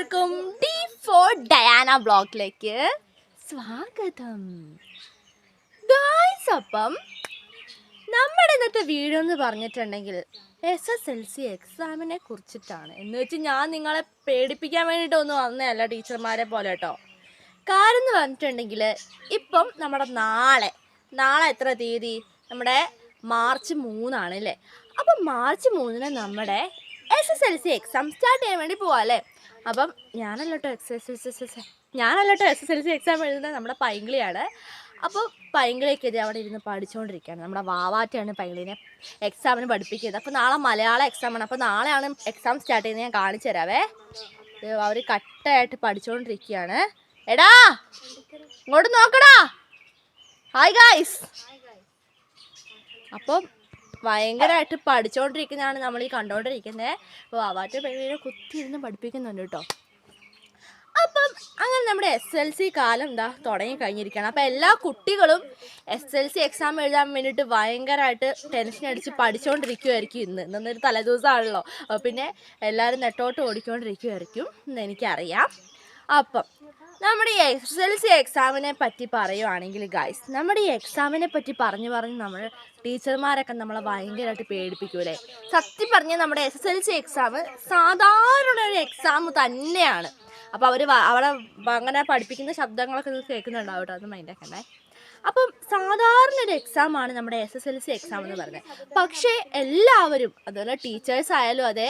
എല്ലാവർക്കും D four Diana ബ്ലോഗിലേക്ക് സ്വാഗതം. Guys അപ്പം നമ്മുടെ ഇന്നത്തെ വീഡിയോ എന്ന് പറഞ്ഞിട്ടുണ്ടെങ്കിൽ എസ് എസ് എൽ സി എക്സാമിനെ കുറിച്ചിട്ടാണ്. എന്ന് വെച്ച് ഞാൻ നിങ്ങളെ പേടിപ്പിക്കാൻ വേണ്ടിയിട്ടൊന്നും വന്നതല്ല ടീച്ചർമാരെ പോലെ കേട്ടോ കാര്യം എന്ന് പറഞ്ഞിട്ടുണ്ടെങ്കിൽ ഇപ്പം നമ്മുടെ നാളെ നാളെ എത്ര തീയതി? നമ്മുടെ മാർച്ച് മൂന്നാണ് അല്ലേ? അപ്പം മാർച്ച് മൂന്നിന് നമ്മുടെ S S L C exam start ചെയ്യാൻ വേണ്ടി പോവാം അല്ലേ? അപ്പം ഞാനല്ലോട്ടോ X S S S S ഞാനല്ലോട്ടോ S S L C exam എഴുതുന്നത് നമ്മുടെ പൈങ്കിളിയാണ്. അപ്പോൾ പൈങ്കിളിക്കെതിരെ അവിടെ ഇരുന്ന് പഠിച്ചുകൊണ്ടിരിക്കുകയാണ് നമ്മുടെ വാവാറ്റയാണ് പൈങ്കിളിനെ എക്സാമിന് പഠിപ്പിക്കുന്നത്. അപ്പോൾ നാളെ മലയാളം എക്സാമാണ് അപ്പോൾ നാളെയാണ് എക്സാം സ്റ്റാർട്ട് ചെയ്യുന്നത് ഞാൻ കാണിച്ചു തരാവേ. അവർ കട്ടയായിട്ട് പഠിച്ചുകൊണ്ടിരിക്കുകയാണ് എടാ ഇങ്ങോട്ട് നോക്കടാ. ഹായ് ഗായ്സ് അപ്പം ഭയങ്കരമായിട്ട് പഠിച്ചുകൊണ്ടിരിക്കുന്നതാണ് നമ്മൾ ഈ കണ്ടുകൊണ്ടിരിക്കുന്നത് അപ്പോൾ അവാറ്റ കുത്തി ഇരുന്ന് പഠിപ്പിക്കുന്നുണ്ട് കേട്ടോ അപ്പം അങ്ങനെ നമ്മുടെ എസ് എൽ സി കാലം എന്താ തുടങ്ങി കഴിഞ്ഞിരിക്കുകയാണ് അപ്പം എല്ലാ കുട്ടികളും എസ് എൽ സി എക്സാം എഴുതാൻ വേണ്ടിയിട്ട് ഭയങ്കരമായിട്ട് ടെൻഷൻ അടിച്ച് പഠിച്ചുകൊണ്ടിരിക്കുമായിരിക്കും ഇന്ന്. ഇന്നൊരു തലേദിവസമാണല്ലോ പിന്നെ എല്ലാവരും നെട്ടോട്ട് ഓടിക്കൊണ്ടിരിക്കുമായിരിക്കും എന്ന് എനിക്കറിയാം. അപ്പം നമ്മുടെ ഈ എസ് എൽ സി എക്സാമിനെ പറ്റി പറയുവാണെങ്കിൽ ഗൈസ് നമ്മുടെ ഈ എക്സാമിനെ പറ്റി പറഞ്ഞു പറഞ്ഞ് നമ്മൾ ടീച്ചർമാരൊക്കെ നമ്മളെ ഭയങ്കരമായിട്ട് പേടിപ്പിക്കൂലേ? സത്യം പറഞ്ഞാൽ നമ്മുടെ S S L C exam സാധാരണ ഒരു എക്സാം തന്നെയാണ്. അപ്പോൾ അവർ അവിടെ അങ്ങനെ പഠിപ്പിക്കുന്ന ശബ്ദങ്ങളൊക്കെ കേൾക്കുന്നുണ്ടാവും കേട്ടോ അത് മൈൻഡാക്കണ്ടേ അപ്പം ഒരു എക്സാമാണ് നമ്മുടെ S S L C exam എന്ന് പറയുന്നത്. പക്ഷേ എല്ലാവരും അതുപോലെ ടീച്ചേഴ്സ് ആയാലും അതെ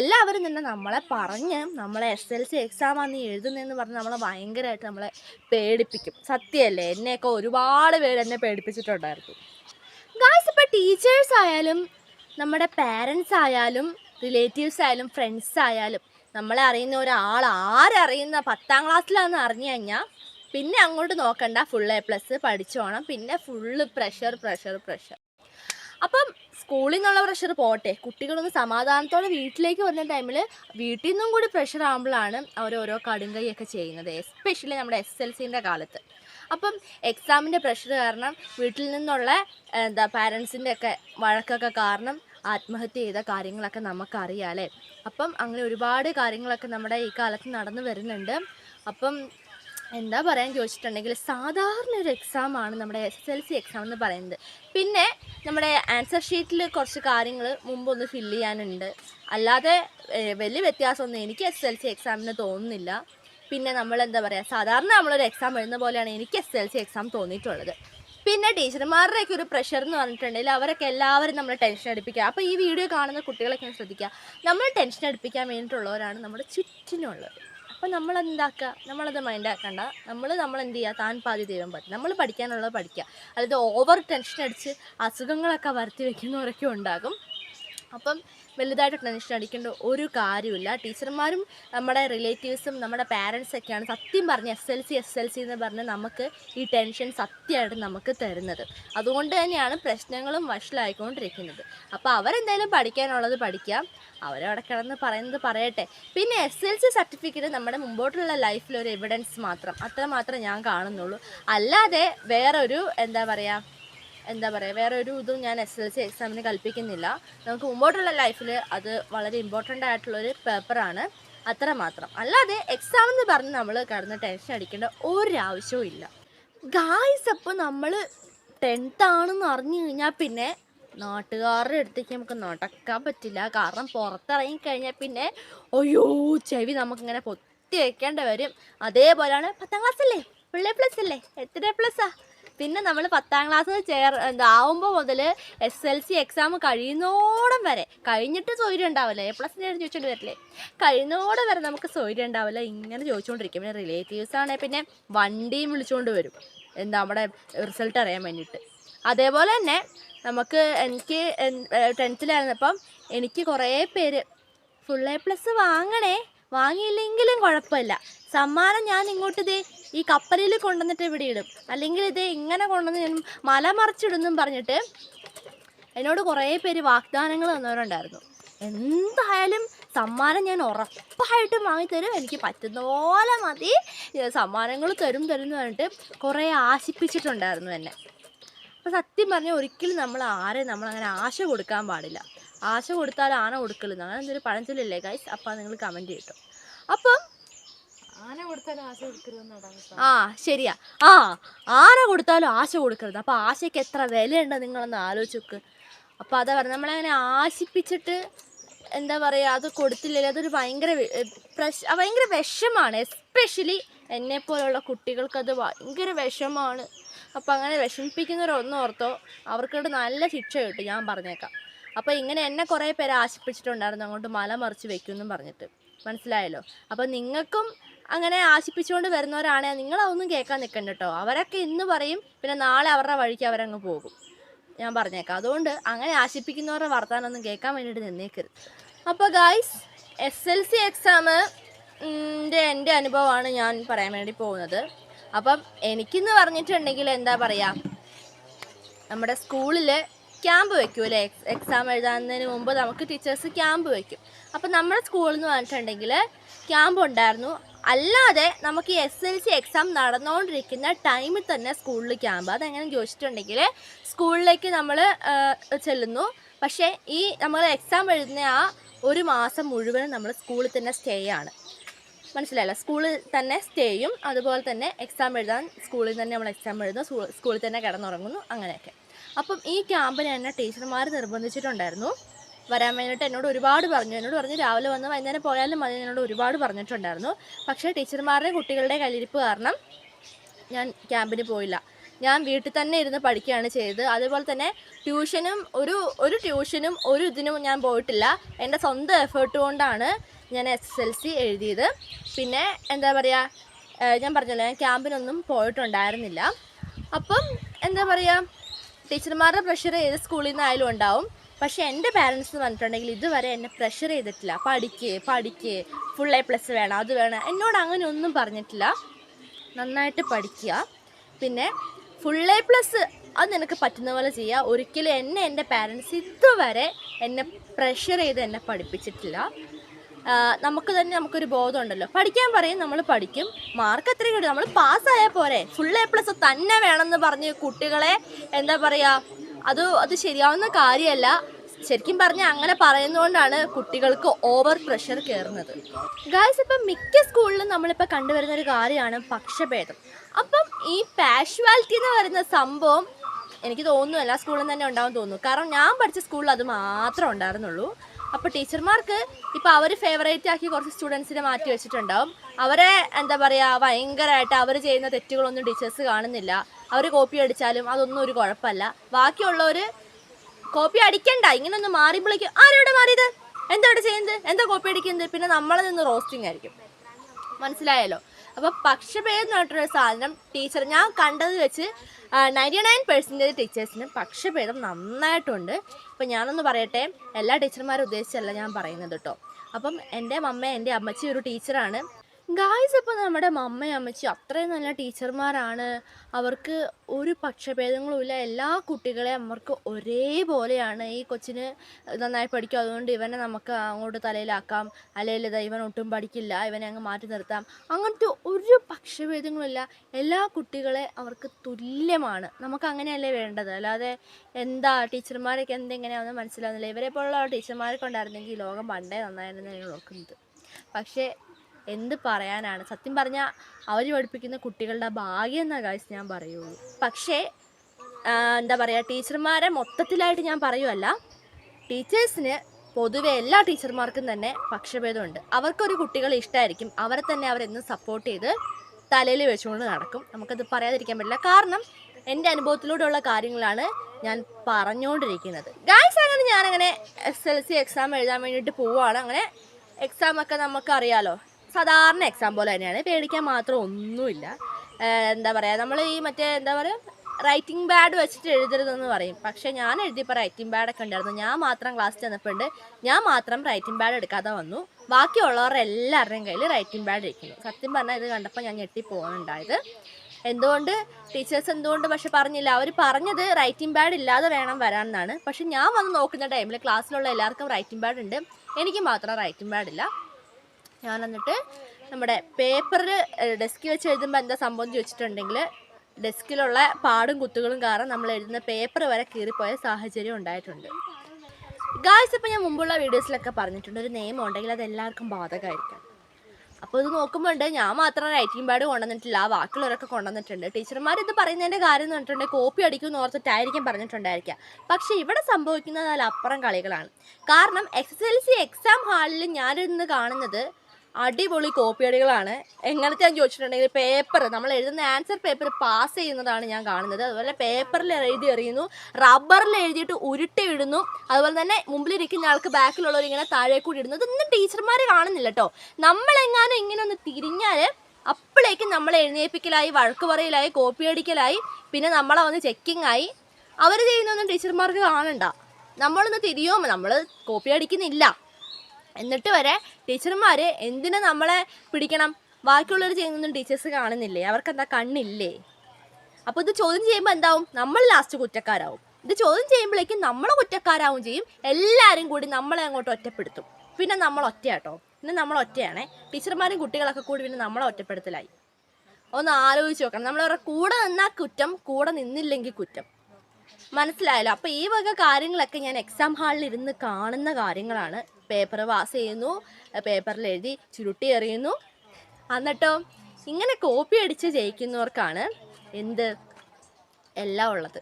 എല്ലാവരും തന്നെ നമ്മളെ പറഞ്ഞ് നമ്മളെ എസ് എൽ സി എക്സാമാണ് എഴുതുന്നതെന്ന് പറഞ്ഞ് നമ്മളെ ഭയങ്കരമായിട്ട് നമ്മളെ പേടിപ്പിക്കും. സത്യമല്ലേ? എന്നെയൊക്കെ ഒരുപാട് പേര് എന്നെ പേടിപ്പിച്ചിട്ടുണ്ടായിരുന്നു. ഗായ്സ് ഇപ്പോൾ ടീച്ചേഴ്സ് ആയാലും നമ്മുടെ പാരൻസ് ആയാലും റിലേറ്റീവ്സ് ആയാലും ഫ്രണ്ട്സ് ആയാലും നമ്മളെ അറിയുന്ന ഒരാൾ ആരറിയുന്ന പത്താം ക്ലാസ്സിലാണെന്ന് അറിഞ്ഞു കഴിഞ്ഞാൽ പിന്നെ അങ്ങോട്ട് നോക്കണ്ട ഫുൾ എ പ്ലസ് പഠിച്ചോണം പിന്നെ ഫുള്ള് പ്രഷർ പ്രഷർ പ്രഷർ അപ്പം സ്കൂളിൽ നിന്നുള്ള പ്രഷർ പോട്ടെ. കുട്ടികളൊന്ന് സമാധാനത്തോടെ വീട്ടിലേക്ക് വരുന്ന ടൈമിൽ വീട്ടിൽ നിന്നും കൂടി പ്രഷർ ആകുമ്പോഴാണ് ഓരോ കടുങ്കൈയൊക്കെ ചെയ്യുന്നത് എസ്പെഷ്യലി നമ്മുടെ എസ് എൽ സിന്റെ കാലത്ത്. അപ്പം എക്സാമിന്റെ പ്രഷർ കാരണം വീട്ടിൽ നിന്നുള്ള എന്താ പാരൻസിന്റെ ഒക്കെ വഴക്കൊക്കെ കാരണം ആത്മഹത്യ ചെയ്ത കാര്യങ്ങളൊക്കെ നമുക്കറിയാം അല്ലേ? അപ്പം അങ്ങനെ ഒരുപാട് കാര്യങ്ങളൊക്കെ നമ്മുടെ ഈ കാലത്ത് നടന്നു വരുന്നുണ്ട്. അപ്പം എന്താ പറയാൻ ചോദിച്ചിട്ടുണ്ടെങ്കിൽ സാധാരണ ഒരു എക്സാമാണ് നമ്മുടെ S S L C exam എന്ന് പറയുന്നത്. പിന്നെ നമ്മുടെ ആൻസർ ഷീറ്റിൽ കുറച്ച് കാര്യങ്ങൾ മുമ്പൊന്ന് ഫില്ല് ചെയ്യാനുണ്ട്. അല്ലാതെ വലിയ വ്യത്യാസമൊന്നും എനിക്ക് എസ് എസ് എൽ സി എക്സാമിന് തോന്നുന്നില്ല. പിന്നെ നമ്മൾ എന്താ പറയുക സാധാരണ നമ്മളൊരു എക്സാം എഴുതുന്ന പോലെയാണ് എനിക്ക് എസ് എൽ സി എക്സാം തോന്നിയിട്ടുള്ളത്. പിന്നെ ടീച്ചർമാരുടെയൊക്കെ ഒരു പ്രഷർ എന്ന് പറഞ്ഞിട്ടുണ്ടെങ്കിൽ അവരൊക്കെ എല്ലാവരും നമ്മളെ ടെൻഷൻ അടിപ്പിക്കുക. അപ്പോൾ ഈ വീഡിയോ കാണുന്ന കുട്ടികളൊക്കെ ശ്രദ്ധിക്കുക. നമ്മൾ ടെൻഷൻ അടിപ്പിക്കാൻ വേണ്ടിയിട്ടുള്ളവരാണ് നമ്മുടെ ചുറ്റിനുള്ളത്. അപ്പോൾ നമ്മൾ എന്താക്കുക നമ്മളത് മൈൻഡ് ആക്കണ്ട നമ്മൾ നമ്മൾ എന്ത് ചെയ്യുക താൻ പാതി ദൈവം പറ്റും നമ്മൾ പഠിക്കാനുള്ളത് പഠിക്കുക അതായത് ഓവർ ടെൻഷൻ അടിച്ച് അസുഖങ്ങളൊക്കെ വരുത്തി വെക്കുന്നവരൊക്കെ ഉണ്ടാകും. അപ്പം വലുതായിട്ട് ടെൻഷൻ അടിക്കേണ്ട ഒരു കാര്യമില്ല ടീച്ചർമാരും നമ്മുടെ റിലേറ്റീവ്സും നമ്മുടെ പാരൻസൊക്കെയാണ് സത്യം പറഞ്ഞ് S L C S L C എന്ന് പറഞ്ഞ് നമുക്ക് ഈ ടെൻഷൻ സത്യമായിട്ട് നമുക്ക് തരുന്നത്. അതുകൊണ്ട് തന്നെയാണ് പ്രശ്നങ്ങളും വഷളായിക്കൊണ്ടിരിക്കുന്നത്. അപ്പോൾ അവരെന്തായാലും പഠിക്കാനുള്ളത് പഠിക്കാം. അവരവിടെ കിടന്ന് പറയുന്നത് പറയട്ടെ. പിന്നെ എസ് എൽ സി സർട്ടിഫിക്കറ്റ് നമ്മുടെ മുമ്പോട്ടുള്ള ലൈഫിൽ ഒരു എവിഡൻസ് മാത്രം. അത്ര മാത്രമേ ഞാൻ കാണുന്നുള്ളൂ. അല്ലാതെ വേറൊരു എന്താ പറയുക എന്താ പറയുക വേറെ ഒരു ഇതും ഞാൻ എസ് എൽ സി എക്സാമിന് കൽപ്പിക്കുന്നില്ല. നമുക്ക് മുമ്പോട്ടുള്ള ലൈഫിൽ അത് വളരെ ഇമ്പോർട്ടന്റ് ആയിട്ടുള്ളൊരു പേപ്പറാണ് അത്ര മാത്രം അല്ലാതെ എക്സാം എന്ന് പറഞ്ഞ് നമ്മൾ കടന്ന് ടെൻഷൻ അടിക്കേണ്ട ഒരാവശ്യവും ഇല്ല. ഗായ്സ് അപ്പോൾ നമ്മൾ ടെൻത്ത് ആണെന്ന് അറിഞ്ഞു കഴിഞ്ഞാൽ പിന്നെ നാട്ടുകാരുടെ അടുത്തേക്ക് നമുക്ക് നടക്കാൻ പറ്റില്ല. കാരണം പുറത്തിറങ്ങി കഴിഞ്ഞാൽ പിന്നെ അയ്യോ ചെവി നമുക്കിങ്ങനെ പൊത്തി വെക്കേണ്ടി വരും. അതേപോലെയാണ് പത്താം ക്ലാസ് അല്ലേ? പിള്ളേ പ്ലസ് അല്ലേ? എത്ര പ്ലസ്സാ പിന്നെ നമ്മൾ പത്താം ക്ലാസ് ചേർ ആവുമ്പോൾ മുതൽ എസ് എൽ സി എക്സാം കഴിയുന്നോടം വരെ. കഴിഞ്ഞിട്ട് സൗകര്യം ഉണ്ടാവില്ല. എ പ്ലസ് പ്ലസിന്റെ ചോദിച്ചോണ്ട് വരില്ലേ കഴിയുന്നോടം വരെ നമുക്ക് സൗകര്യം ഉണ്ടാവില്ല. ഇങ്ങനെ ചോദിച്ചുകൊണ്ടിരിക്കും പിന്നെ റിലേറ്റീവ്സ് ആണെങ്കിൽ പിന്നെ വണ്ടിയും വിളിച്ചുകൊണ്ട് വരും. എന്താ നമ്മുടെ റിസൾട്ട് അറിയാൻ വേണ്ടിയിട്ട് അതേപോലെ തന്നെ നമുക്ക് എനിക്ക് ടെൻത്തിലായിരുന്നപ്പം എനിക്ക് കുറേ പേര് ഫുൾ എ പ്ലസ് വാങ്ങണേ. വാങ്ങിയില്ലെങ്കിലും കുഴപ്പമില്ല. സമ്മാനം ഞാൻ ഇങ്ങോട്ട് ഇതേ ഈ കപ്പലിൽ കൊണ്ടുവന്നിട്ട് ഇവിടെ ഇടും. അല്ലെങ്കിൽ ഇതേ ഇങ്ങനെ കൊണ്ടുവന്ന് ഞാൻ മല മറിച്ചിടുന്നും പറഞ്ഞിട്ട് എന്നോട് കുറേ പേര് വാഗ്ദാനങ്ങൾ തന്നവരുണ്ടായിരുന്നു. എന്തായാലും സമ്മാനം ഞാൻ ഉറപ്പായിട്ടും വാങ്ങിത്തരും. എനിക്ക് പറ്റുന്ന പോലെ മതി. സമ്മാനങ്ങൾ തരും തരും എന്ന് പറഞ്ഞിട്ട് കുറേ ആശിപ്പിച്ചിട്ടുണ്ടായിരുന്നു എന്നെ. അപ്പോൾ സത്യം പറഞ്ഞാൽ ഒരിക്കലും നമ്മൾ ആരെ നമ്മളങ്ങനെ ആശ കൊടുക്കാൻ പാടില്ല. ആശ കൊടുത്താൽ ആന കൊടുക്കലെന്ന് അങ്ങനെ എന്തൊരു പഴഞ്ചൊല്ലില്ലേ ഗൈസ് അപ്പം നിങ്ങൾ കമന്റ് ചെയ്യട്ടോ. അപ്പം ആ ശരിയാ. ആ ആന കൊടുത്താലും ആശ കൊടുക്കരുത്. അപ്പൊ ആശയ്ക്ക് എത്ര വിലയുണ്ട് നിങ്ങളൊന്ന് ആലോചിച്ച് നോക്ക് അപ്പൊ അതാ പറയുക നമ്മളങ്ങനെ ആശിപ്പിച്ചിട്ട് എന്താ പറയുക അത് കൊടുത്തില്ലെങ്കിൽ അതൊരു ഭയങ്കര പ്രശ് ഭയങ്കര വിഷമാണ്. എസ്പെഷ്യലി എന്നെ പോലെയുള്ള കുട്ടികൾക്കത് ഭയങ്കര വിഷമാണ്. അപ്പം അങ്ങനെ വിഷമിപ്പിക്കുന്നവരൊന്നോർത്തോ അവർക്കിട്ട് നല്ല ശിക്ഷ കിട്ടും. ഞാൻ പറഞ്ഞേക്കാം. അപ്പോൾ ഇങ്ങനെ എന്നെ കുറേ പേര് ആശിപ്പിച്ചിട്ടുണ്ടായിരുന്നു. അങ്ങോട്ട് മല മറിച്ച് വെക്കുമെന്നും പറഞ്ഞിട്ട്. മനസ്സിലായല്ലോ? അപ്പോൾ നിങ്ങൾക്കും അങ്ങനെ ആശിപ്പിച്ചുകൊണ്ട് വരുന്നവരാണെങ്കിൽ നിങ്ങളതൊന്നും കേൾക്കാൻ നിൽക്കണ്ട കേട്ടോ അവരൊക്കെ ഇന്ന് പറയും പിന്നെ നാളെ അവരുടെ വഴിക്ക് അവരങ്ങ് പോകും. ഞാൻ പറഞ്ഞേക്കാം. അതുകൊണ്ട് അങ്ങനെ ആശിപ്പിക്കുന്നവരുടെ വർത്താനൊന്നും കേൾക്കാൻ വേണ്ടിയിട്ട് നിന്നേക്കരുത്. അപ്പോൾ guys S L C exam എന്റെ അനുഭവമാണ് ഞാൻ പറയാൻ വേണ്ടി പോകുന്നത്. അപ്പം എനിക്കെന്ന് പറഞ്ഞിട്ടുണ്ടെങ്കിൽ എന്താ പറയുക നമ്മുടെ സ്കൂളിൽ ക്യാമ്പ് വെക്കൂലേ എക്സാം എഴുതുന്നതിന് മുമ്പ് നമുക്ക് ടീച്ചേഴ്സ് ക്യാമ്പ് വെക്കും. അപ്പം നമ്മുടെ സ്കൂളിൽ നിന്ന് പറഞ്ഞിട്ടുണ്ടെങ്കിൽ ക്യാമ്പ് ഉണ്ടായിരുന്നു. അല്ലാതെ നമുക്ക് എസ് എൽ സി എക്സാം നടന്നുകൊണ്ടിരിക്കുന്ന ടൈമിൽ തന്നെ സ്കൂളിൽ ക്യാമ്പ്. അതെങ്ങനെ ചോദിച്ചിട്ടുണ്ടെങ്കിൽ സ്കൂളിലേക്ക് നമ്മൾ ചെല്ലുന്നു. പക്ഷേ ഈ നമ്മൾ എക്സാം എഴുതുന്ന ആ ഒരു മാസം മുഴുവനും നമ്മൾ സ്കൂളിൽ തന്നെ സ്റ്റേ ആണ്. മനസ്സിലായില്ല? സ്കൂളിൽ തന്നെ സ്റ്റേയും അതുപോലെ തന്നെ എക്സാം എഴുതാൻ സ്കൂളിൽ തന്നെ നമ്മൾ എക്സാം എഴുതുന്നു. സ്കൂളിൽ തന്നെ കിടന്നുറങ്ങുന്നു. അങ്ങനെയൊക്കെ. അപ്പം ഈ ക്യാമ്പിന് എന്നെ ടീച്ചർമാർ നിർബന്ധിച്ചിട്ടുണ്ടായിരുന്നു. വരാൻ വേണ്ടിയിട്ട് എന്നോട് ഒരുപാട് പറഞ്ഞു. എന്നോട് പറഞ്ഞു രാവിലെ വന്ന് വൈകുന്നേരം പോയാലും മതി എന്നോട് ഒരുപാട് പറഞ്ഞിട്ടുണ്ടായിരുന്നു. പക്ഷേ ടീച്ചർമാരുടെ കുട്ടികളുടെ കയ്യിരിപ്പ് കാരണം ഞാൻ ക്യാമ്പിന് പോയില്ല. ഞാൻ വീട്ടിൽ തന്നെ ഇരുന്ന് പഠിക്കുകയാണ് ചെയ്തത്. അതുപോലെ തന്നെ ട്യൂഷനും ഒരു ഒരു ട്യൂഷനും ഒരു ഇതിനും ഞാൻ പോയിട്ടില്ല. എന്റെ സ്വന്തം എഫേർട്ട് കൊണ്ടാണ് ഞാൻ എസ് എൽ സി എഴുതിയത്. പിന്നെ എന്താ പറയുക ഞാൻ പറഞ്ഞല്ലോ ഞാൻ ക്യാമ്പിനൊന്നും പോയിട്ടുണ്ടായിരുന്നില്ല. അപ്പം എന്താ പറയുക ടീച്ചർമാരുടെ പ്രഷർ ഏത് സ്കൂളിൽ നിന്നായാലും ഉണ്ടാവും. പക്ഷേ എന്റെ പാരൻസ് എന്ന് പറഞ്ഞിട്ടുണ്ടെങ്കിൽ ഇതുവരെ എന്നെ പ്രഷർ ചെയ്തിട്ടില്ല. പഠിക്ക് പഠിക്ക്. ഫുൾ എ പ്ലസ് വേണം അത് വേണം. എന്നോട് അങ്ങനെ ഒന്നും പറഞ്ഞിട്ടില്ല. നന്നായിട്ട് പഠിക്കുക. പിന്നെ ഫുൾ എ പ്ലസ് അത് നിനക്ക് പറ്റുന്ന പോലെ ചെയ്യുക ഒരിക്കലും എന്നെ എന്റെ പാരൻസ് ഇതുവരെ എന്നെ പ്രഷർ ചെയ്ത് എന്നെ പഠിപ്പിച്ചിട്ടില്ല. നമുക്ക് തന്നെ നമുക്കൊരു ബോധമുണ്ടല്ലോ. പഠിക്കാൻ പറയും നമ്മൾ പഠിക്കും. മാർക്ക് എത്ര കിട്ടും. നമ്മൾ പാസ്സായാൽ പോരെ. ഫുൾ എ പ്ലസ് തന്നെ വേണമെന്ന് പറഞ്ഞ് കുട്ടികളെ എന്താ പറയുക അത് അത് ശരിയാവുന്ന കാര്യമല്ല ശരിക്കും പറഞ്ഞാൽ അങ്ങനെ പറയുന്നതുകൊണ്ടാണ് കുട്ടികൾക്ക് ഓവർ പ്രഷർ കയറുന്നത് ഗായ്സ് ഇപ്പം മിക്ക സ്കൂളിലും നമ്മളിപ്പോൾ കണ്ടുവരുന്ന ഒരു കാര്യമാണ് പക്ഷഭേദം. അപ്പം ഈ പാഷ്വാലിറ്റി എന്ന് പറയുന്ന സംഭവം എനിക്ക് തോന്നുന്നു എല്ലാ സ്കൂളിലും തന്നെ ഉണ്ടാവും തോന്നുന്നു. കാരണം ഞാൻ പഠിച്ച സ്കൂളിൽ അത് മാത്രമേ ഉണ്ടായിരുന്നുള്ളൂ. അപ്പോൾ ടീച്ചർമാർക്ക് ഇപ്പോൾ അവർ ഫേവറേറ്റ് ആക്കി കുറച്ച് സ്റ്റുഡൻസിനെ മാറ്റി വെച്ചിട്ടുണ്ടാവും. അവരെ എന്താ പറയുക ഭയങ്കരമായിട്ട് അവർ ചെയ്യുന്ന തെറ്റുകളൊന്നും ടീച്ചേഴ്സ് കാണുന്നില്ല. അവർ കോപ്പി അടിച്ചാലും അതൊന്നും ഒരു കുഴപ്പമല്ല. ബാക്കിയുള്ളവര് കോപ്പി അടിക്കണ്ട. ഇങ്ങനെ ഒന്ന് മാറിയപ്പോഴേക്കും ആരോടെ മാറിയത്? എന്താ ഇവിടെ ചെയ്യുന്നത്? എന്താ കോപ്പി അടിക്കുന്നത്? പിന്നെ നമ്മളെ നിന്ന് റോസ്റ്റിംഗ് ആയിരിക്കും. മനസ്സിലായല്ലോ? അപ്പോൾ പക്ഷഭേദം എന്ന് പറഞ്ഞിട്ടൊരു സാധനം ടീച്ചർ ഞാൻ കണ്ടത് വെച്ച് നയന്റി നയൻ പെർസെന്റേജ് ടീച്ചേഴ്സിന് പക്ഷഭേദം നന്നായിട്ടുണ്ട്. ഇപ്പം ഞാനൊന്ന് പറയട്ടെ എല്ലാ ടീച്ചർമാരും ഉദ്ദേശിച്ചല്ല ഞാൻ പറയുന്നത് കേട്ടോ. അപ്പം എന്റെ മമ്മ എന്റെ അമ്മച്ചി ഒരു ടീച്ചറാണ് ഗായ്സ് ഇപ്പോൾ നമ്മുടെ മമ്മയും അമ്മച്ചി അത്രയും നല്ല ടീച്ചർമാരാണ്. അവർക്ക് ഒരു പക്ഷഭേദങ്ങളുമില്ല എല്ലാ കുട്ടികളെയും അവർക്ക് ഒരേപോലെയാണ്. ഈ കൊച്ചിന് നന്നായി പഠിക്കും. അതുകൊണ്ട് ഇവനെ നമുക്ക് അങ്ങോട്ട് തലയിലാക്കാം. അല്ലെങ്കിൽ ഇതാ ഇവൻ ഒട്ടും പഠിക്കില്ല. ഇവനെ അങ്ങ് മാറ്റി നിർത്താം. അങ്ങനത്തെ ഒരു പക്ഷഭേദങ്ങളുമില്ല എല്ലാ കുട്ടികളെ അവർക്ക് തുല്യമാണ്. നമുക്ക് അങ്ങനെയല്ലേ വേണ്ടത്? അല്ലാതെ എന്താ ടീച്ചർമാരൊക്കെ എന്തെങ്ങനെയാണെന്ന് മനസ്സിലാവുന്നില്ല. ഇവരെ പോലുള്ള ടീച്ചർമാരൊക്കെ ഉണ്ടായിരുന്നെങ്കിൽ ലോകം പണ്ടേ നന്നായിരുന്നു നോക്കുന്നത് പക്ഷേ എന്ത് പറയാനാണ്? സത്യം പറഞ്ഞാൽ അവർ പഠിപ്പിക്കുന്ന കുട്ടികളുടെ ഭാഗ്യം എന്ന കാര്യം ഞാൻ പറയുള്ളൂ. പക്ഷേ എന്താ പറയുക ടീച്ചർമാരെ മൊത്തത്തിലായിട്ട് ഞാൻ പറയുമല്ല ടീച്ചേഴ്സിന് പൊതുവെ എല്ലാ ടീച്ചർമാർക്കും തന്നെ പക്ഷഭേദമുണ്ട്. അവർക്കൊരു കുട്ടികളെ ഇഷ്ടമായിരിക്കും അവരെ തന്നെ അവരെന്നും സപ്പോർട്ട് ചെയ്ത് തലയിൽ വെച്ചുകൊണ്ട് നടക്കും. നമുക്കത് പറയാതിരിക്കാൻ പറ്റില്ല. കാരണം എന്റെ അനുഭവത്തിലൂടെയുള്ള കാര്യങ്ങളാണ് ഞാൻ പറഞ്ഞുകൊണ്ടിരിക്കുന്നത്. ഗായ്സ് അങ്ങനെ ഞാനങ്ങനെ എസ് എൽ സി എക്സാം എഴുതാൻ വേണ്ടിയിട്ട് പോവുകയാണ് അങ്ങനെ എക്സാം ഒക്കെ നമുക്കറിയാലോ. സാധാരണ എക്സാം പോലെ തന്നെയാണ്. പേടിക്കാൻ മാത്രം ഒന്നുമില്ല. എന്താ പറയുക നമ്മൾ ഈ മറ്റേ എന്താ പറയുക റൈറ്റിംഗ് പാഡ് വെച്ചിട്ട് എഴുതരുതെന്ന് പറയും. പക്ഷേ ഞാൻ എഴുതിയപ്പോൾ റൈറ്റിംഗ് പാഡൊക്കെ ഉണ്ടായിരുന്നു. ഞാൻ മാത്രം ക്ലാസ് ചെന്നപ്പോണ്ട് ഞാൻ മാത്രം റൈറ്റിംഗ് പാഡ് എടുക്കാതെ വന്നു. ബാക്കിയുള്ളവരുടെ എല്ലാവരുടെയും കയ്യിൽ റൈറ്റിംഗ് പാഡ് ഇരിക്കുന്നു. സത്യം പറഞ്ഞാൽ ഇത് കണ്ടപ്പോൾ ഞാൻ ഞെട്ടിപ്പോകാനുണ്ടായത് എന്തുകൊണ്ട്? ടീച്ചേഴ്സ് എന്തുകൊണ്ട് പക്ഷെ പറഞ്ഞില്ല. അവർ പറഞ്ഞത് റൈറ്റിംഗ് പാഡ് ഇല്ലാതെ വേണം വരാമെന്നാണ്. പക്ഷെ ഞാൻ വന്ന് നോക്കുന്ന ടൈമിൽ ക്ലാസ്സിലുള്ള എല്ലാവർക്കും റൈറ്റിംഗ് പാഡ് ഉണ്ട്. എനിക്ക് മാത്രം റൈറ്റിംഗ് പാഡ് ഇല്ല. ഞാൻ എന്നിട്ട് നമ്മുടെ പേപ്പറിൽ ഡെസ്കിൽ വെച്ച് എഴുതുമ്പോൾ എന്താ സംഭവം എന്ന് ചോദിച്ചിട്ടുണ്ടെങ്കിൽ ഡെസ്കിലുള്ള പാടും കുത്തുകളും കാരണം നമ്മൾ എഴുതുന്ന പേപ്പർ വരെ കീറിപ്പോയ സാഹചര്യം ഉണ്ടായിട്ടുണ്ട്. ഗായ്സ് ഇപ്പം ഞാൻ മുമ്പുള്ള വീഡിയോസിലൊക്കെ പറഞ്ഞിട്ടുണ്ട് ഒരു നിയമം ഉണ്ടെങ്കിൽ അത് എല്ലാവർക്കും ബാധകമായിരിക്കും. അപ്പോൾ ഇത് നോക്കുമ്പോൾ ഉണ്ട് ഞാൻ മാത്രം റൈറ്റിംഗ് പാഡ് കൊണ്ടുവന്നിട്ടില്ല ബാക്കിയുള്ളവരൊക്കെ കൊണ്ടുവന്നിട്ടുണ്ട്. ടീച്ചർമാർ ഇത് പറയുന്നതിന്റെ കാര്യം എന്ന് പറഞ്ഞിട്ടുണ്ടെങ്കിൽ കോപ്പി അടിക്കുമെന്ന് ഓർത്തിട്ടായിരിക്കും പറഞ്ഞിട്ടുണ്ടായിരിക്കുക. പക്ഷേ ഇവിടെ സംഭവിക്കുന്നത് അതിലപ്പുറം കളികളാണ്. കാരണം എസ് എൽ സി എക്സാം ഹാളിൽ ഞാനിന്ന് കാണുന്നത് അടിപൊളി കോപ്പിയടികളാണ്. എങ്ങനത്തെ ഞാൻ ചോദിച്ചിട്ടുണ്ടെങ്കിൽ പേപ്പർ നമ്മൾ എഴുതുന്ന ആൻസർ പേപ്പർ പാസ് ചെയ്യുന്നതാണ് ഞാൻ കാണുന്നത്. അതുപോലെ പേപ്പറിൽ എഴുതി എറിയുന്നു റബ്ബറിൽ എഴുതിയിട്ട് ഉരുട്ടി ഇടുന്നു. അതുപോലെ തന്നെ മുമ്പിലിരിക്കുന്ന ആൾക്ക് ബാക്കിലുള്ളവർ ഇങ്ങനെ താഴെ കൂടി ഇടുന്നു. ഇതൊന്നും ടീച്ചർമാർ കാണുന്നില്ല കേട്ടോ. നമ്മളെങ്ങാനും ഇങ്ങനെ ഒന്ന് തിരിഞ്ഞാൽ അപ്പോഴേക്കും നമ്മൾ എഴുന്നേൽപ്പിക്കലായി വഴക്ക് പറയലായി കോപ്പി അടിക്കലായി പിന്നെ നമ്മളെ വന്ന് ചെക്കിംഗ് ആയി. അവർ ചെയ്യുന്നൊന്നും ടീച്ചർമാർക്ക് കാണണ്ട. നമ്മളൊന്ന് തിരിയോ നമ്മൾ കോപ്പി അടിക്കുന്നില്ല എന്നിട്ട് വരെ ടീച്ചർമാർ എന്തിനു നമ്മളെ പിടിക്കണം? ബാക്കിയുള്ളവർ ചെയ്യുന്നൊന്നും ടീച്ചേഴ്സ് കാണുന്നില്ലേ? അവർക്ക് എന്താ കണ്ണില്ലേ? അപ്പോൾ ഇത് ചോദ്യം ചെയ്യുമ്പോൾ എന്താവും? നമ്മൾ ലാസ്റ്റ് കുറ്റക്കാരാവും. ഇത് ചോദ്യം ചെയ്യുമ്പോഴേക്കും നമ്മൾ കുറ്റക്കാരാവും ചെയ്യും. എല്ലാവരും കൂടി നമ്മളെ അങ്ങോട്ട് ഒറ്റപ്പെടുത്തും. പിന്നെ നമ്മൾ ഒറ്റയാട്ടോ. പിന്നെ നമ്മൾ ഒറ്റയാണേ. ടീച്ചർമാരും കുട്ടികളൊക്കെ കൂടി പിന്നെ നമ്മളെ ഒറ്റപ്പെടുത്തലായി. ഒന്ന് ആലോചിച്ച് നോക്കണം. നമ്മളവരുടെ കൂടെ നിന്നാൽ കുറ്റം കൂടെ നിന്നില്ലെങ്കിൽ കുറ്റം. മനസ്സിലായല്ലോ? അപ്പോൾ ഈ വക കാര്യങ്ങളൊക്കെ ഞാൻ എക്സാം ഹാളിൽ ഇരുന്ന് കാണുന്ന കാര്യങ്ങളാണ് പേപ്പർ പാസ് ചെയ്യുന്നു. പേപ്പറിൽ എഴുതി ചുരുട്ടി എറിയുന്നു. എന്നിട്ടോ ഇങ്ങനെ കോപ്പി അടിച്ച് ജയിക്കുന്നവർക്കാണ് എന്ത്? എല്ലാം ഉള്ളത്.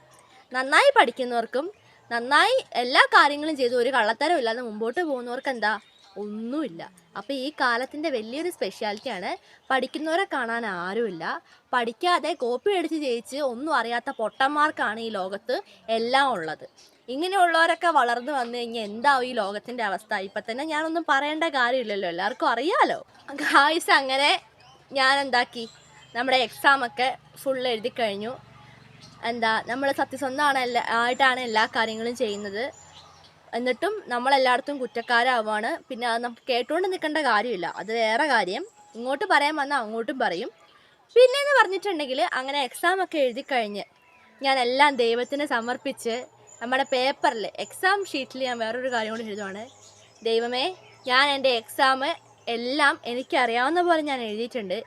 നന്നായി പഠിക്കുന്നവർക്കും നന്നായി എല്ലാ കാര്യങ്ങളും ചെയ്ത് ഒരു കള്ളത്തരം ഇല്ലാതെ മുമ്പോട്ട് പോകുന്നവർക്ക് എന്താ? ഒന്നുമില്ല. അപ്പോൾ ഈ കാലത്തിന്റെ വലിയൊരു സ്പെഷ്യാലിറ്റിയാണ് പഠിക്കുന്നവരെ കാണാൻ ആരുമില്ല. പഠിക്കാതെ കോപ്പി അടിച്ച് ജയിച്ച് ഒന്നും അറിയാത്ത പൊട്ടന്മാർക്കാണ് ഈ ലോകത്ത് എല്ലാം ഉള്ളത്. ഇങ്ങനെയുള്ളവരൊക്കെ വളർന്നു വന്നു കഴിഞ്ഞാൽ എന്താവും ഈ ലോകത്തിന്റെ അവസ്ഥ? ഇപ്പം തന്നെ ഞാനൊന്നും പറയേണ്ട കാര്യമില്ലല്ലോ. എല്ലാവർക്കും അറിയാലോ? ഗായ്സ് അങ്ങനെ ഞാൻ എന്താക്കി നമ്മുടെ എക്സാമൊക്കെ ഫുൾ എഴുതി കഴിഞ്ഞു. എന്താ നമ്മൾ സത്യസന്ധമാണ് എല്ലാ ആയിട്ടാണ് എല്ലാ കാര്യങ്ങളും ചെയ്യുന്നത്. എന്നിട്ടും നമ്മളെല്ലായിടത്തും കുറ്റക്കാരാവുകയാണ് പിന്നെ അത് നമുക്ക് കേട്ടുകൊണ്ട് നിൽക്കേണ്ട കാര്യമില്ല. അത് വേറെ കാര്യം. ഇങ്ങോട്ട് പറയാൻ വന്നാൽ അങ്ങോട്ടും പറയും. പിന്നെ എന്ന് പറഞ്ഞിട്ടുണ്ടെങ്കിൽ അങ്ങനെ എക്സാം ഒക്കെ എഴുതി കഴിഞ്ഞ് ഞാൻ എല്ലാം ദൈവത്തിന് സമർപ്പിച്ച് നമ്മുടെ പേപ്പറിൽ എക്സാം ഷീറ്റിൽ ഞാൻ വേറൊരു കാര്യം കൂടി എഴുതുവാണ്. ദൈവമേ ഞാൻ എന്റെ എക്സാം എല്ലാം എനിക്കറിയാവുന്ന പോലെ ഞാൻ എഴുതിയിട്ടുണ്ട്.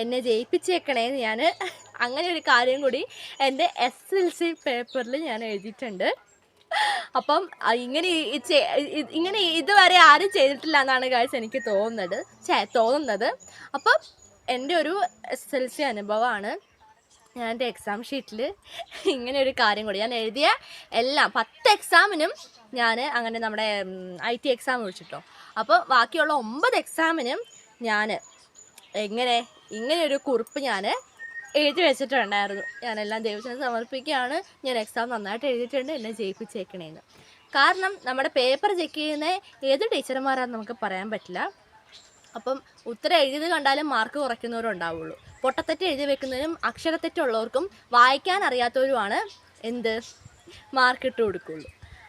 എന്നെ ജയിപ്പിച്ചേക്കണേന്ന് ഞാൻ അങ്ങനെ ഒരു കാര്യം കൂടി എന്റെ എസ് എൽ സി പേപ്പറിൽ ഞാൻ എഴുതിയിട്ടുണ്ട്. അപ്പം ഇങ്ങനെ ഇങ്ങനെ ഇതുവരെ ആരും ചെയ്തിട്ടില്ല എന്നാണ് കാഴ്ച എനിക്ക് തോന്നുന്നത്. തോന്നുന്നത്. അപ്പം എന്റെ ഒരു എസ് എൽ സി അനുഭവമാണ്. ഞാൻ എന്റെ എക്സാം ഷീറ്റിൽ ഇങ്ങനെ ഒരു കാര്യം കൂടി. ഞാൻ എഴുതിയ എല്ലാം പത്ത് എക്സാമിനും ഞാൻ അങ്ങനെ നമ്മുടെ ഐ ടി എക്സാം വിളിച്ചിട്ടോ. അപ്പോൾ ബാക്കിയുള്ള ഒമ്പത് എക്സാമിനും ഞാൻ എങ്ങനെ ഇങ്ങനെ ഒരു കുറിപ്പ് ഞാൻ എഴുതി വെച്ചിട്ടുണ്ടായിരുന്നു. ഞാനെല്ലാം ദൈവത്തിന് സമർപ്പിക്കുകയാണ്. ഞാൻ എക്സാം നന്നായിട്ട് എഴുതിയിട്ടുണ്ട്. എന്നെ ജയിപ്പിച്ചേക്കണേന്ന്. കാരണം നമ്മുടെ പേപ്പർ ചെക്ക് ചെയ്യുന്ന ഏത് ടീച്ചർമാരാണെന്ന് നമുക്ക് പറയാൻ പറ്റില്ല. അപ്പം ഉത്തരം എഴുതി കണ്ടാലും മാർക്ക് കുറയ്ക്കുന്നവരും ഉണ്ടാവുള്ളൂ പൊട്ടത്തെറ്റ് എഴുതി വെക്കുന്നതിനും അക്ഷരത്തെറ്റുള്ളവർക്കും വായിക്കാൻ അറിയാത്തവരുമാണ് എന്ത്? മാർക്ക് ഇട്ട് കൊടുക്കുള്ളൂ.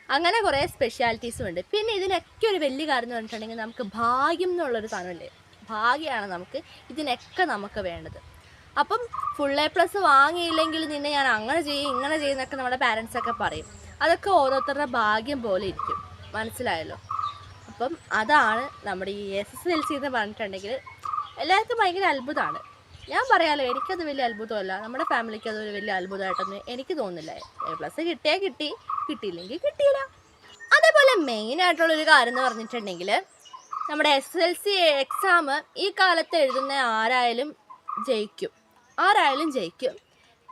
അങ്ങനെ കുറേ സ്പെഷ്യാലിറ്റീസും ഉണ്ട്. പിന്നെ ഇതിനൊക്കെ ഒരു വലിയ കാര്യം എന്ന് പറഞ്ഞിട്ടുണ്ടെങ്കിൽ നമുക്ക് ഭാഗ്യം എന്നുള്ളൊരു സാധനമില്ലേ? ഭാഗ്യമാണ് നമുക്ക്. ഇതിനൊക്കെ നമുക്ക് വേണ്ടത്. അപ്പം ഫുൾ എ പ്ലസ് വാങ്ങിയില്ലെങ്കിൽ നിന്നെ ഞാൻ അങ്ങനെ ചെയ്യും ഇങ്ങനെ ചെയ്യുന്നൊക്കെ നമ്മുടെ പാരൻസൊക്കെ പറയും. അതൊക്കെ ഓരോരുത്തരുടെ ഭാഗ്യം പോലെ ഇരിക്കും. മനസ്സിലായല്ലോ? അപ്പം അതാണ് നമ്മുടെ ഈ എസ് എസ് എൽ സി എന്ന് പറഞ്ഞിട്ടുണ്ടെങ്കിൽ എല്ലാവർക്കും ഭയങ്കര അത്ഭുതമാണ് ഞാൻ പറയാലോ എനിക്കത് വലിയ അത്ഭുതമല്ല. നമ്മുടെ ഫാമിലിക്ക് അതൊരു വലിയ അത്ഭുതമായിട്ടൊന്നും എനിക്ക് തോന്നുന്നില്ല. എ പ്ലസ് കിട്ടിയാൽ കിട്ടി കിട്ടിയില്ലെങ്കിൽ കിട്ടിയില്ല. അതേപോലെ മെയിനായിട്ടുള്ളൊരു കാര്യം എന്ന് പറഞ്ഞിട്ടുണ്ടെങ്കിൽ നമ്മുടെ എസ് എൽ സി എക്സാം ഈ കാലത്ത് എഴുതുന്ന ആരായാലും ജയിക്കും. ആരായാലും ജയിക്കും.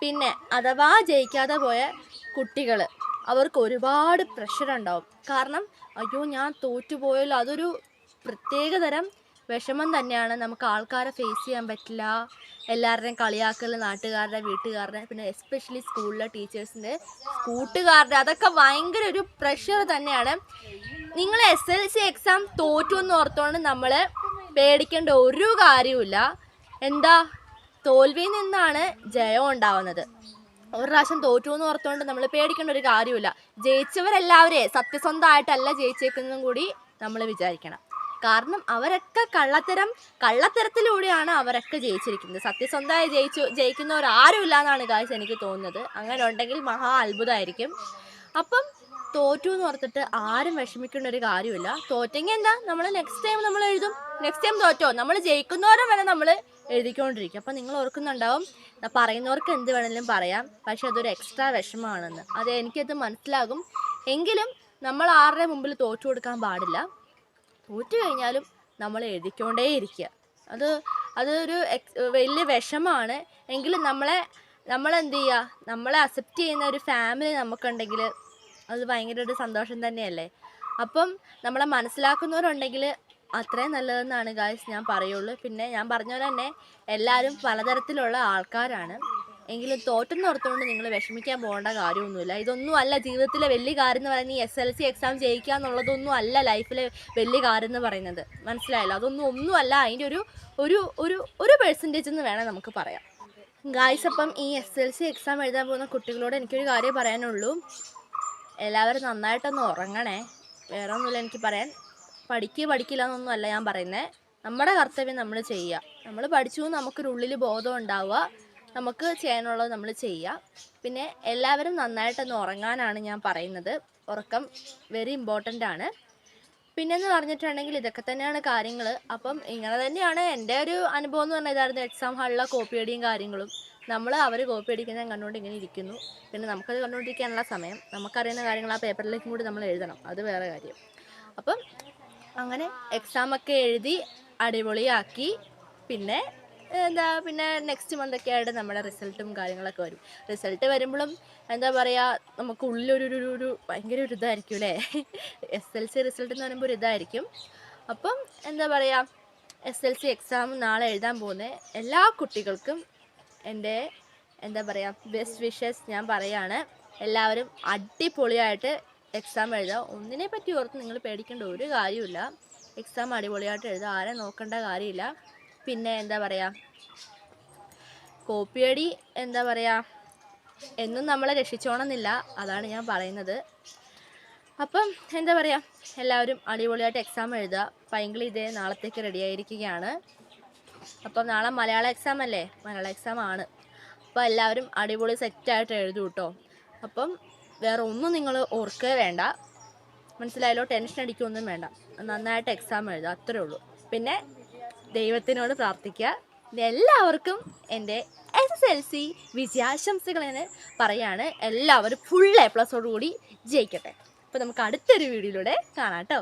പിന്നെ അഥവാ ജയിക്കാതെ പോയ കുട്ടികൾ അവർക്ക് ഒരുപാട് പ്രഷർ ഉണ്ടാവും. കാരണം അയ്യോ ഞാൻ തോറ്റുപോയല്ലോ അതൊരു പ്രത്യേക തരം വിഷമം തന്നെയാണ്. നമുക്ക് ആൾക്കാരെ ഫേസ് ചെയ്യാൻ പറ്റില്ല. എല്ലാവരുടെയും കളിയാക്കൽ നാട്ടുകാരുടെ വീട്ടുകാരുടെ പിന്നെ എസ്പെഷ്യലി സ്കൂളിലെ ടീച്ചേഴ്സിന്റെ കൂട്ടുകാരുടെ അതൊക്കെ ഭയങ്കര ഒരു പ്രഷർ തന്നെയാണ്. നിങ്ങൾ എസ് എൽ സി എക്സാം തോറ്റു എന്ന് ഓർത്തുകൊണ്ട് നമ്മൾ പേടിക്കേണ്ട ഒരു കാര്യവുമില്ല. എന്താ തോൽവിയിൽ നിന്നാണ് ജയം ഉണ്ടാവുന്നത്. ഒരു പ്രാവശ്യം തോറ്റു എന്ന് ഓർത്തുകൊണ്ട് നമ്മൾ പേടിക്കേണ്ട ഒരു കാര്യമില്ല ജയിച്ചവരെല്ലാവരെ സത്യസന്ധമായിട്ടല്ല ജയിച്ചേക്കുന്നതും കൂടി നമ്മൾ വിചാരിക്കണം. കാരണം അവരൊക്കെ കള്ളത്തരം കള്ളത്തരത്തിലൂടെയാണ് അവരൊക്കെ ജയിച്ചിരിക്കുന്നത്. സത്യസന്ധമായി ജയിച്ചു ജയിക്കുന്നവർ ആരുമില്ല എന്നാണ് കാഴ്ച എനിക്ക് തോന്നുന്നത്. അങ്ങനെ ഉണ്ടെങ്കിൽ മഹാ അത്ഭുതമായിരിക്കും. അപ്പം തോറ്റു എന്ന് ഓർത്തിട്ട് ആരും വിഷമിക്കേണ്ട ഒരു കാര്യമില്ല തോറ്റെങ്കിൽ എന്താ? നമ്മൾ നെക്സ്റ്റ് ടൈം നമ്മൾ എഴുതും നെക്സ്റ്റ് ടൈം തോറ്റോ? നമ്മൾ ജയിക്കുന്നവരും വരെ നമ്മൾ എഴുതിക്കൊണ്ടിരിക്കും. അപ്പം നിങ്ങൾ ഓർക്കുന്നുണ്ടാവും പറയുന്നവർക്ക് എന്ത് വേണമെങ്കിലും പറയാം പക്ഷെ അതൊരു എക്സ്ട്രാ വിഷമമാണെന്ന്. അത് എനിക്കത് മനസ്സിലാകും. എങ്കിലും നമ്മൾ ആരുടെ മുമ്പിൽ തോറ്റു കൊടുക്കാൻ പാടില്ല. തോറ്റു കഴിഞ്ഞാലും നമ്മൾ എഴുതിക്കൊണ്ടേ ഇരിക്കുക അത് അതൊരു എക്സ് വലിയ വിഷമമാണ്. എങ്കിലും നമ്മളെ നമ്മളെന്ത് ചെയ്യുക? നമ്മളെ അക്സെപ്റ്റ് ചെയ്യുന്ന ഒരു ഫാമിലി നമുക്കുണ്ടെങ്കിൽ അത് ഭയങ്കര ഒരു സന്തോഷം തന്നെയല്ലേ? അപ്പം നമ്മളെ മനസ്സിലാക്കുന്നവരുണ്ടെങ്കിൽ അത്രയും നല്ലതെന്നാണ് ഗായ്സ് ഞാൻ പറയുള്ളൂ. പിന്നെ ഞാൻ പറഞ്ഞ പോലെ തന്നെ എല്ലാവരും പലതരത്തിലുള്ള ആൾക്കാരാണ്. എങ്കിലും തോറ്റെന്ന് ഓർത്തുകൊണ്ട് നിങ്ങൾ വിഷമിക്കാൻ പോകേണ്ട കാര്യമൊന്നുമില്ല. ഇതൊന്നും അല്ല ജീവിതത്തിലെ വലിയ കാര്യം എന്ന് പറയുന്നത് ഈ എസ് എൽ സി എക്സാം ജയിക്കുക എന്നുള്ളതൊന്നും അല്ല ലൈഫിലെ വലിയ കാര്യം എന്ന് പറയുന്നത്. മനസ്സിലായല്ലോ? അതൊന്നും ഒന്നുമല്ല അതിന്റെ ഒരു ഒരു ഒരു ഒരു പെർസെന്റേജ് എന്ന് വേണം നമുക്ക് പറയാം. ഗായ്സ് അപ്പം ഈ എസ് എൽ സി എക്സാം എഴുതാൻ പോകുന്ന കുട്ടികളോട് എനിക്കൊരു കാര്യം പറയാനുള്ളൂ. എല്ലാവരും നന്നായിട്ടൊന്ന് ഉറങ്ങണേ. വേറെ ഒന്നുമില്ല എനിക്ക് പറയാൻ. പഠിക്കുക പഠിക്കില്ല എന്നൊന്നും അല്ല ഞാൻ പറയുന്നത് നമ്മുടെ കർത്തവ്യം നമ്മൾ ചെയ്യുക. നമ്മൾ പഠിച്ചു നമുക്കൊരു ഉള്ളിൽ ബോധം ഉണ്ടാവുക. നമുക്ക് ചെയ്യാനുള്ളത് നമ്മൾ ചെയ്യുക. പിന്നെ എല്ലാവരും നന്നായിട്ടൊന്ന് ഉറങ്ങാനാണ് ഞാൻ പറയുന്നത്. ഉറക്കം വെരി ഇമ്പോർട്ടന്റ് ആണ്. പിന്നെന്ന് പറഞ്ഞിട്ടുണ്ടെങ്കിൽ ഇതൊക്കെ തന്നെയാണ് കാര്യങ്ങൾ അപ്പം ഇങ്ങനെ തന്നെയാണ് എന്റെ ഒരു അനുഭവം എന്ന് പറഞ്ഞാൽ ഇതായിരുന്നു എക്സാം ഹാളിലെ കോപ്പി അടിയും കാര്യങ്ങളും. നമ്മൾ അവർ കോപ്പി അടിക്കുന്നത് കണ്ടുകൊണ്ട് ഇങ്ങനെ ഇരിക്കുന്നു. പിന്നെ നമുക്കത് കണ്ടുകൊണ്ടിരിക്കാനുള്ള സമയം. നമുക്കറിയുന്ന കാര്യങ്ങൾ ആ പേപ്പറിലേക്കും കൂടി നമ്മൾ എഴുതണം. അത് വേറെ കാര്യം. അപ്പം അങ്ങനെ എക്സാമൊക്കെ എഴുതി അടിപൊളിയാക്കി. പിന്നെ എന്താ പിന്നെ നെക്സ്റ്റ് മന്തൊക്കെ ആയിട്ട് നമ്മുടെ റിസൾട്ടും കാര്യങ്ങളൊക്കെ വരും. റിസൾട്ട് വരുമ്പോഴും എന്താ പറയുക നമുക്ക് ഉള്ളിലൊരു ഒരു ഒരു- ഭയങ്കര ഒരു ഇതായിരിക്കും അല്ലേ? എസ് എൽ സി റിസൾട്ട് എന്ന് പറയുമ്പോൾ ഒരു ഇതായിരിക്കും. അപ്പം എന്താ പറയുക എസ് എൽ സി എക്സാം നാളെ എഴുതാൻ പോകുന്ന എല്ലാ കുട്ടികൾക്കും എന്റെ എന്താ പറയുക ബെസ്റ്റ് വിഷസ് ഞാൻ പറയാണ്. എല്ലാവരും അടിപൊളിയായിട്ട് എക്സാം എഴുതുക. ഒന്നിനെ പറ്റി ഓർത്ത് നിങ്ങൾ പേടിക്കേണ്ട ഒരു കാര്യമില്ല എക്സാം അടിപൊളിയായിട്ട് എഴുതുക. ആരെ നോക്കേണ്ട കാര്യമില്ല. പിന്നെ എന്താ പറയുക കോപ്പിയടി എന്താ പറയുക എന്നും നമ്മളെ രക്ഷിച്ചോണമെന്നില്ല. അതാണ് ഞാൻ പറയുന്നത്. അപ്പം എന്താ പറയുക എല്ലാവരും അടിപൊളിയായിട്ട് എക്സാം എഴുതുക. പൈങ്കിളി ഇതേ നാളത്തേക്ക് റെഡിയായിരിക്കുകയാണ് അപ്പം നാളെ മലയാള എക്സാം അല്ലേ? മലയാള എക്സാം ആണ്. അപ്പോൾ എല്ലാവരും അടിപൊളി സെറ്റായിട്ട് എഴുതൂ കേട്ടോ അപ്പം വേറെ ഒന്നും നിങ്ങൾ ഓർക്കുക വേണ്ട. മനസ്സിലായല്ലോ? ടെൻഷൻ അടിക്കുകയൊന്നും വേണ്ട. നന്നായിട്ട് എക്സാം എഴുതുക അത്രേ ഉള്ളൂ. പിന്നെ ദൈവത്തിനോട് പ്രാർത്ഥിക്കുക. എല്ലാവർക്കും എന്റെ എസ് എസ് എൽ സി വിജയാശംസകൾ എന്ന് പറയാണ്. എല്ലാവരും ഫുൾ എ പ്ലസോടുകൂടി ജയിക്കട്ടെ. അപ്പോൾ നമുക്ക് അടുത്തൊരു വീഡിയോയിലൂടെ കാണാം കേട്ടോ.